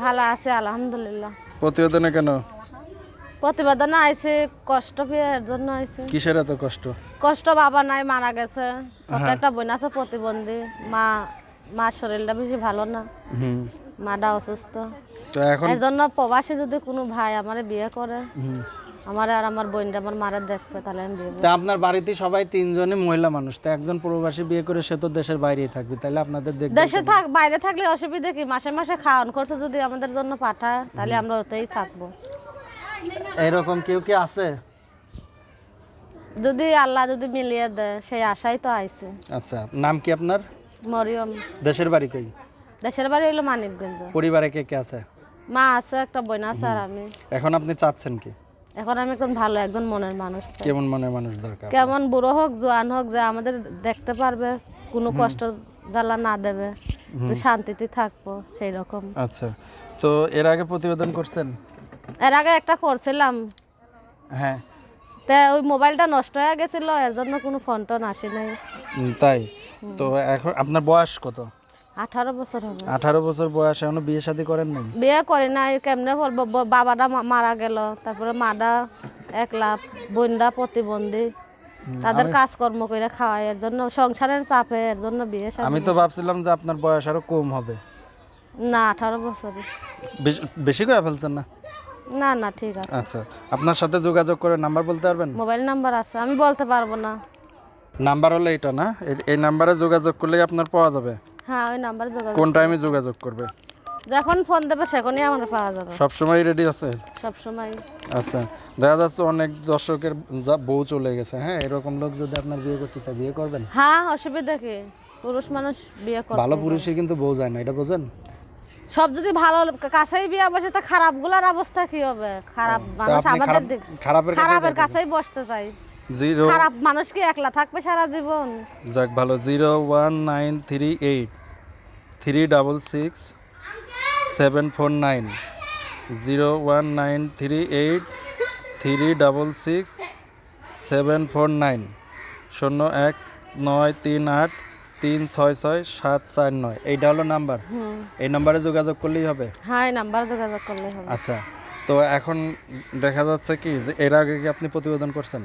ভালো আছে আলহামদুলিল্লাহ। প্রতিবেদনে কেন? প্রতিবেদন আইছে কষ্ট পেয়ে এর জন্য আইছে। কিসের এত কষ্ট? কষ্ট বাবা নাই মারা গেছে। ছোট একটা বোন আছে প্রতিবন্ধী। মা মার শরীরটা বেশি ভালো না। মাটা অসুস্থ। তো এখন এর জন্য প্রবাসী যদি কোনো ভাই আমার বিয়ে করে। আমার আর আমার বোনটা আমার মারা দেখবে তাহলে আমি বিয়ে করব। তা আপনার বাড়িতে সবাই তিনজনে মহিলা মানুষ তো একজন প্রবাসী বিয়ে করে সে তো দেশের বাইরেই থাকবে তাহলে আপনাদের দেখবে দেশে থাক বাইরে থাকলে অসুবিধা কি? মাসে মাসে খাওয়ান খরচ যদি আমাদের জন্য পাঠায় তাহলে আমরা ওতেই থাকব। এরকম কেউ কি আছে? যদি আল্লাহ যদি মিলিয়ে দেয় সেই আশাই তো আইছে। আচ্ছা নাম কি আপনার? মরিয়ম। দেশের বাড়ি কই? দেশের বাড়ি হইল মানিকগঞ্জ। পরিবারে কে কে আছে? মা আছে একটা বোন আছে আর আমি। এখন আপনি চাচ্ছেন কি? এখন আমি একজন ভালো একজন মনের মানুষ চাই। কেমন মনের মানুষ দরকার? কেমন বুড়ো হোক জোয়ান হোক যে আমাদের দেখতে পারবে কোনো কষ্ট জ্বালা না দেবে তো শান্তিতে থাকব সেই রকম। আচ্ছা তো এর আগে প্রতিবেদন করছেন? এর আগে একটা করছিলাম। হ্যাঁ। তা ওই মোবাইলটা নষ্ট হয়ে গেছিল এর জন্য কোনো ফোন টোন আসে নাই। উম, তাই? তো এখন আপনার বয়স কত? আঠারো বছর হবে। আঠারো বছর বয়স এখনও বিয়ে শাদী করেন নাই? বিয়ে করে নাই কেমনে বলব? বাবাটা মারা গেল তারপরে মাডা একলা বোনটা প্রতিবন্ধী। তাদের কাজকর্ম করে খাওয়ায় এর জন্য সংসারের চাপে এর জন্য বিয়ে শাদী- আমি তো ভাবছিলাম যে আপনার বয়স আরও কম হবে। না আঠারো বছরই। বেশ- করে ফেলছেন না? না না ঠিক আছে। আচ্ছা আপনার সাথে যোগাযোগ করে নাম্বার বলতে পারবেন? মোবাইল নাম্বার আছে আমি বলতে পারব না। নাম্বার হলো এটা না? এই- নাম্বারে যোগাযোগ করলেই আপনার পাওয়া যাবে। হ্যাঁ ওই নাম্বারে যোগাযোগ কোন টাইমে যোগাযোগ করবে? যখন ফোন দেবে সেখনই আমার পাওয়া যাবে। সব সময় রেডি আছে? সব সময় আচ্ছা দেখা যাচ্ছে অনেক দর্শকের যা- বউ চলে গেছে হ্যাঁ? এরকম লোক যদি আপনার বিয়ে করতে চায় বিয়ে করবেন? হ্যাঁ অসুবিধা কি? পুরুষ মানুষ বিয়ে করে ভালো পুরুষের কিন্তু বউ যায় না এটা বোঝেন? সব যদি ভালো কাছেই বিয়ে বসে তা খারাপগুলার অবস্থা কি হবে? খারাপ মানুষ আমাদের দিক খারাপের খারাপের কাছেই বসতে চাই। জিরো খারাপ মানুষ কি একলা থাকবে সারা জীবন? যাক ভালো। Zero one nine three eight. Three double six seven four nine zero one nine three eight three double six seven four nine শূন্য এক নয় তিন আট তিন ছয় ছয় সাত চার নয়। এইটা হলো নাম্বার। এই নাম্বারে যোগাযোগ করলেই হবে। হ্যাঁ এই নাম্বার যোগাযোগ করলে হবে। আচ্ছা তো এখন দেখা যাচ্ছে কি যে এর আগে কি আপনি প্রতিবেদন করছেন?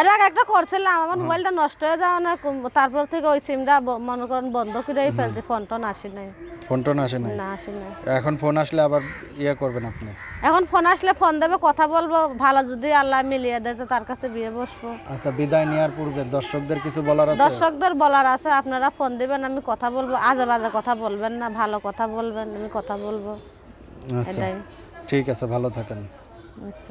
এর আগে একটা করছিলাম আমার মোবাইলটা নষ্ট হয়ে যাওয়া না তারপর থেকে ওই সিমটা মনে করেন বন্ধ করেই ফেলছে ফোন টোন আসে নাই। ফোন টোন আসে নাই? না আসে নাই। এখন ফোন আসলে আবার ইয়ে করবেন আপনি? এখন ফোন আসলে ফোন দেবে কথা বলব ভালো যদি আল্লাহ মিলিয়ে দেয় তো তার কাছে বিয়ে বসবো। আচ্ছা বিদায় নেওয়ার পূর্বে দর্শকদের কিছু বলার আছে? দর্শকদের বলার আছে আপনারা ফোন দিবেন আমি কথা বলব আজে বাজে কথা বলবেন না ভালো কথা বলবেন আমি কথা বলব। আচ্ছা ঠিক আছে ভালো থাকেন। আচ্ছা।